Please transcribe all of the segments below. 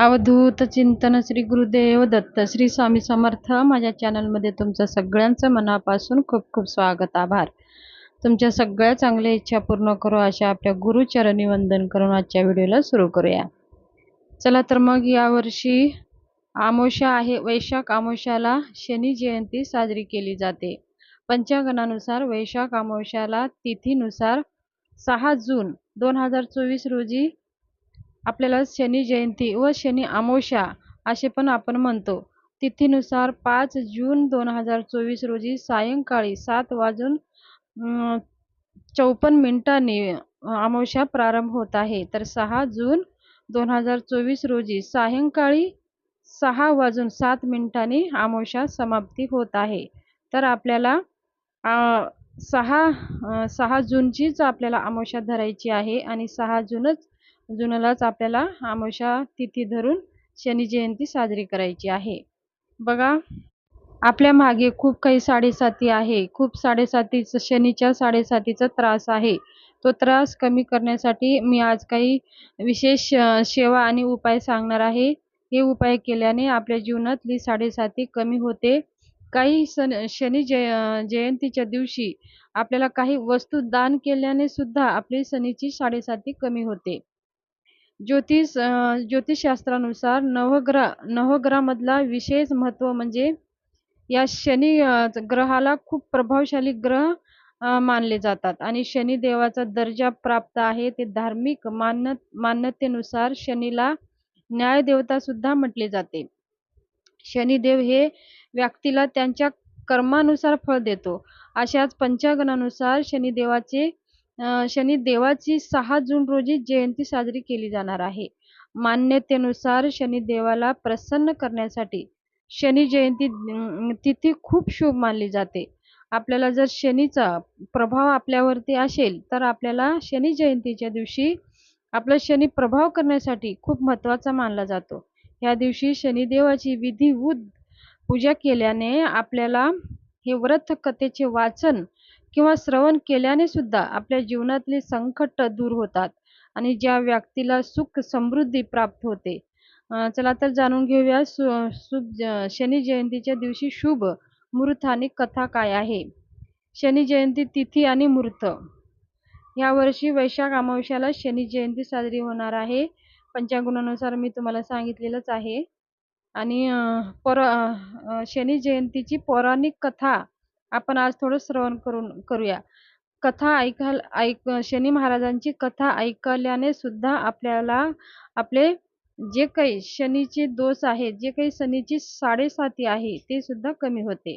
अवधूत चिंतन श्री गुरुदेव दत्त श्री स्वामी समर्थ. माझ्या चॅनलमध्ये तुमचं सगळ्यांचं मनापासून खूप खूप स्वागत आभार. तुमच्या सगळ्या चांगल्या इच्छा पूर्ण करू अशा आपल्या गुरुचरणी वंदन करून आजच्या व्हिडिओला सुरू करूया. चला तर मग यावर्षी आमोशा आहे वैशाख आमोशाला शनी जयंती साजरी केली जाते. पंचांगणानुसार वैशाख आमोशाला तिथीनुसार सहा जून दोन हजार चोवीस रोजी आपल्याला शनी जयंती व शनी अमावस्या असे पण आपण म्हणतो. तिथीनुसार पाच जून दोन हजार चोवीस रोजी सायंकाळी सात वाजून चौपन्न मिनिटांनी अमावस्या प्रारंभ होत आहे. तर सहा जून दोन हजार चोवीस रोजी सायंकाळी सहा वाजून सात मिनिटांनी अमावस्या समाप्ती होत आहे. तर आपल्याला सहा सहा जूनचीच आपल्याला अमावस्या धरायची आहे आणि सहा जूनच जुनलाच आपल्याला अमावस्या तिथी धरून शनी जयंती साजरी करायची आहे. बघा आपल्या मागे खूप काही साडेसाती आहे. खूप साडेसातीचं शनीच्या साडेसातीचा त्रास आहे. तो त्रास कमी करण्यासाठी मी आज काही विशेष सेवा आणि उपाय सांगणार आहे. हे उपाय केल्याने आपल्या जीवनातली साडेसाती कमी होते. काही सन शनी जय जयंतीच्या दिवशी आपल्याला काही वस्तू दान केल्याने सुद्धा आपली शनीची साडेसाती कमी होते. ज्योतिष ज्योतिषशास्त्रानुसार नवग्रह नवग्रहामधला विशेष महत्त्व म्हणजे या शनी ग्रहाला खूप प्रभावशाली ग्रह मानले जातात. आणि शनी देवाचा दर्जा प्राप्त आहे ते धार्मिक मान्य मान्यतेनुसार शनीला न्यायदेवता सुद्धा म्हटले जाते. शनिदेव हे व्यक्तीला त्यांच्या कर्मानुसार फळ देतो. अशाच पंचागणानुसार शनिदेवाचे शनी देवाची सहा जून रोजी जयंती साजरी केली जाणार आहे. मान्यतेनुसार शनिदेवाला प्रसन्न करण्यासाठी शनी जयंती तिथी खूप शुभ मानली जाते. आपल्याला जर शनीचा प्रभाव आपल्यावरती असेल तर आपल्याला शनी जयंतीच्या दिवशी आपला शनी प्रभाव करण्यासाठी खूप महत्त्वाचा मानला जातो. या दिवशी शनिदेवाची विधिवूत पूजा केल्याने आपल्याला हे व्रत कथेचे वाचन किंवा श्रवण केल्याने सुद्धा आपल्या जीवनातले संकट दूर होतात आणि ज्या व्यक्तीला सुख समृद्धी प्राप्त होते. चला तर जाणून घेऊया सु शुभ शनी जयंतीच्या दिवशी शुभ मुहूर्त आणि कथा काय आहे? शनी जयंती तिथी आणि मुहूर्त. यावर्षी वैशाख अमावस्याला शनी जयंती साजरी होणार आहे. पंचांगुणानुसार मी तुम्हाला सांगितलेलंच आहे. आणि पर शनी जयंतीची पौराणिक कथा आपण आज थोडं श्रवण करून करूया. कथा ऐकाल ऐक शनी महाराजांची कथा ऐकल्याने सुद्धा आपल्याला आपले जे काही शनीचे दोष आहेत जे काही शनीची साडेसाती आहे ते सुद्धा कमी होते.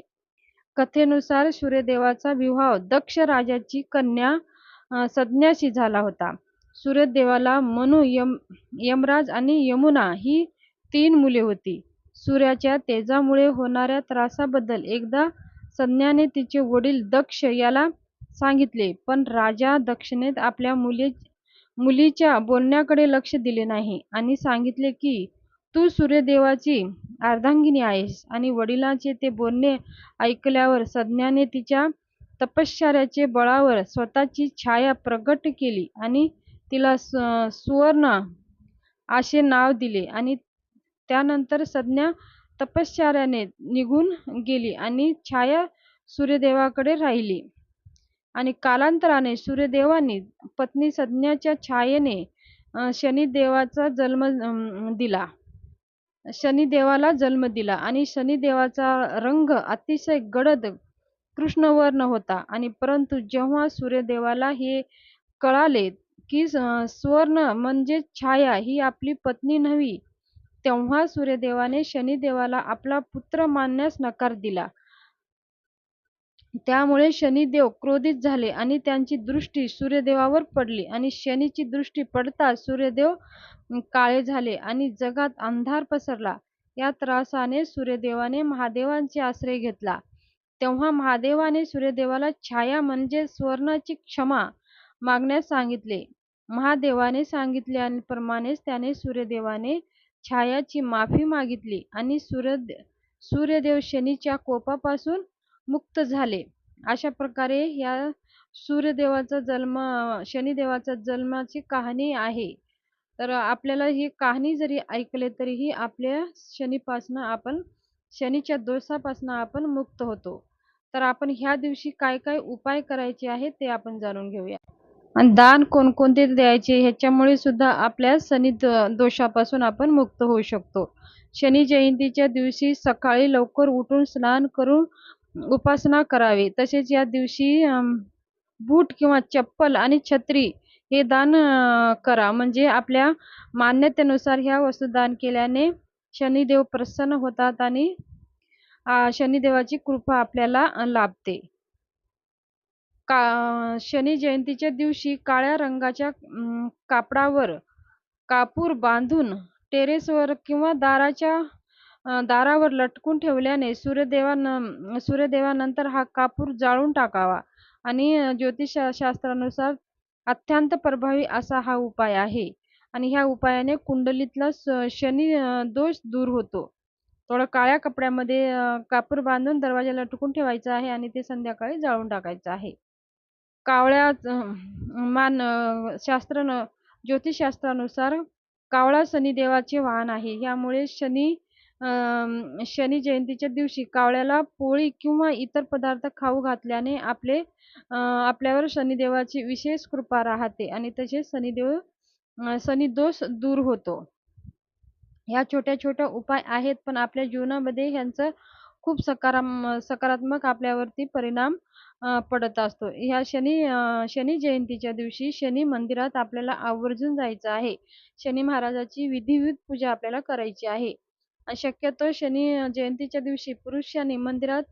कथेनुसार सूर्यदेवाचा विवाह दक्ष राजाची कन्या सज्ञाशी झाला होता. सूर्यदेवाला मनु यम यमराज आणि यमुना ही तीन मुले होती. सूर्याच्या तेजामुळे होणाऱ्या त्रासाबद्दल एकदा संज्ञाने तिचे वडील दक्ष याला सांगितले पण राजा दक्षिणेत आपल्या मुली मुलीच्या बोलण्याकडे लक्ष दिले नाही आणि सांगितले की तू सूर्यदेवाची अर्धांगिनी आहेस आणि वडिलांचे ते बोलणे ऐकल्यावर संज्ञाने तिच्या तपश्चर्याचे बळावर स्वतःची छाया प्रगट केली आणि तिला सुवर्ण असे नाव दिले आणि त्यानंतर संज्ञा तपश्चर्याने निघून गेली आणि छाया सूर्यदेवाकडे राहिली. आणि कालांतराने सूर्यदेवानी पत्नी संज्ञाच्या छायेने शनिदेवाचा जन्म दिला. शनिदेवाला जन्म दिला आणि शनिदेवाचा रंग अतिशय गडद कृष्णवर्ण होता. आणि परंतु जेव्हा सूर्यदेवाला हे कळाले की स्वर्ण म्हणजे छाया ही आपली पत्नी नव्ही तेव्हा सूर्यदेवाने शनिदेवाला आपला पुत्र मानण्यास नकार दिला. त्यामुळे शनिदेव क्रोधित झाले आणि त्यांची दृष्टी सूर्यदेवावर पडली आणि शनीची दृष्टी पडताच सूर्यदेव काळे झाले आणि जगात अंधार पसरला. या त्रासाने सूर्यदेवाने महादेवांचे आश्रय घेतला. तेव्हा महादेवाने सूर्यदेवाला छाया म्हणजे स्वर्णाची क्षमा मागण्यास सांगितले. महादेवाने सांगितल्याप्रमाणेच त्याने सूर्यदेवाने छायाची माफी मागितली आणि सूर्य सूर्यदेव शनीच्या कोपापासून मुक्त झाले. अशा प्रकारे या सूर्यदेवाचा जन्म शनिदेवाचा जन्माची कहाणी आहे. तर आपल्याला ही कहाणी जरी ऐकले तरीही आपल्या शनीपासनं आपण शनीच्या दोषापासनं आपण मुक्त होतो. तर आपण ह्या दिवशी काय काय उपाय करायचे आहेत ते आपण जाणून घेऊया. आणि दान कोणकोणते द्यायचे ह्याच्यामुळे सुद्धा आपल्या शनी दोषापासून आपण मुक्त होऊ शकतो. शनी जयंतीच्या दिवशी सकाळी लवकर उठून स्नान करून उपासना करावी. तसेच या दिवशी बूट किंवा चप्पल आणि छत्री हे दान करा. म्हणजे आपल्या मान्यतेनुसार ह्या वस्तू दान केल्याने शनिदेव प्रसन्न होतात आणि शनिदेवाची कृपा आपल्याला लाभते. का शनी जयंतीच्या दिवशी काळ्या रंगाच्या कापडावर कापूर बांधून टेरेसवर किंवा दाराच्या दारावर लटकून ठेवल्याने सूर्यदेवान सूर्यदेवानंतर हा कापूर जाळून टाकावा. आणि ज्योतिषशास्त्रानुसार अत्यंत प्रभावी असा हा उपाय आहे. आणि ह्या उपायाने कुंडलीतला शनी दोष दूर होतो. थोडं काळ्या कपड्यामध्ये कापूर बांधून दरवाजा लटकून ठेवायचा आहे आणि ते संध्याकाळी जाळून टाकायचं आहे. कावळ्या मान शास्त्र न ज्योतिषशास्त्रानुसार कावळा शनिदेवाचे वाहन आहे. यामुळे शनी शनी जयंतीच्या दिवशी कावळ्याला पोळी किंवा इतर पदार्थ खाऊ घातल्याने आपले आपल्यावर शनिदेवाची विशेष कृपा राहते आणि तसेच शनिदेव शनिदोष दूर होतो. ह्या छोट्या छोट्या उपाय आहेत पण आपल्या जीवनामध्ये ह्यांचं खूप सकाराम सकारात्मक आपल्यावरती परिणाम पडत असतो. ह्या शनी शनी जयंतीच्या दिवशी शनी मंदिरात आपल्याला आवर्जून जायचं आहे. शनी महाराजाची विधिवत पूजा आपल्याला करायची आहे. शक्यतो शनी जयंतीच्या दिवशी पुरुषांनी मंदिरात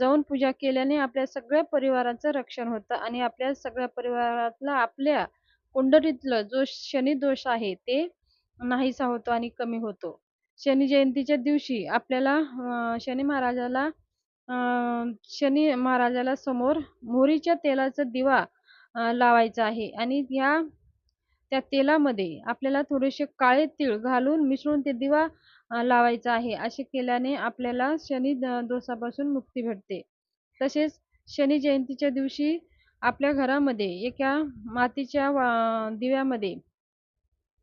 जाऊन पूजा केल्याने आपल्या सगळ्या परिवाराचं रक्षण होतं आणि आपल्या सगळ्या परिवारातला आपल्या कुंडलीतलं जो शनी दोष आहे ते नाहीसा होतो आणि कमी होतो. शनी जयंतीच्या दिवशी आपल्याला शनी महाराजाला शनी महाराजाला समोर मोहरीच्या तेलाचा दिवा लावायचा आहे. आणि ह्या त्या तेलामध्ये आपल्याला थोडेसे काळे तीळ घालून मिसळून ते दिवा लावायचा आहे. असे केल्याने आपल्याला शनी दोषापासून मुक्ती भेटते. तसेच शनी जयंतीच्या दिवशी आपल्या घरामध्ये एका मातीच्या वा- दिव्यामध्ये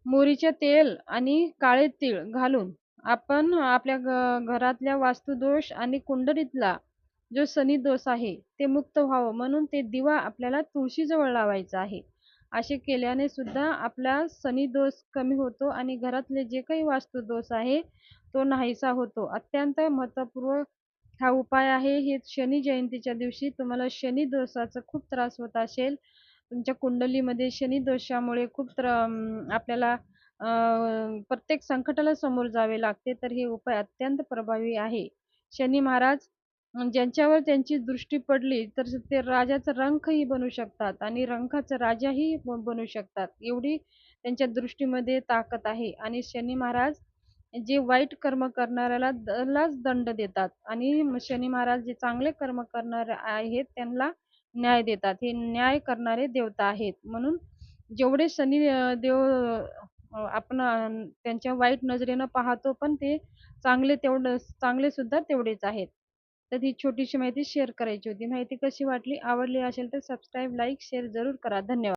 मोहरीचे तेल आणि काळे तीळ घालून आपण आपल्या घ घरातल्या वास्तुदोष आणि कुंडलीतला जो शनी दोष आहे ते मुक्त व्हावं. म्हणून ते दिवा आपल्याला तुळशीजवळ लावायचा आहे. असे केल्याने सुद्धा आपला शनी दोष कमी होतो आणि घरातले जे काही वास्तुदोष आहे तो नाहीसा होतो. अत्यंत महत्त्वपूर्ण हा उपाय आहे. हे शनी जयंतीच्या दिवशी तुम्हाला शनी दोषाचा खूप त्रास होत असेल. तुमच्या कुंडलीमध्ये शनी दोषामुळे खूप त्र अं, आपल्याला प्रत्येक संकटाला समोर जावे लागते तर हे उपाय अत्यंत प्रभावी आहे. शनी महाराज ज्यांच्यावर त्यांची दृष्टी पडली तर ते राजाचा रंखही बनू शकतात आणि रंखाचा राजाही बनू शकतात. एवढी त्यांच्या दृष्टीमध्ये ताकद आहे. आणि शनी महाराज जे वाईट कर्म करणाऱ्याला लाच दंड देतात आणि शनी महाराज जे चांगले कर्म करणारे आहेत त्यांना न्याय देतात. हे न्याय करणारे देवता आहेत. म्हणून जेवढे शनी देव आपण त्यांच्या वाईट नजरेनं पाहतो पण ते चांगले तेवढं चांगले सुद्धा तेवढेच आहेत. तर ही छोटीशी माहिती शेअर करायची होती. माहिती कशी वाटली आवडली असेल तर सबस्क्राईब लाईक शेअर जरूर करा. धन्यवाद.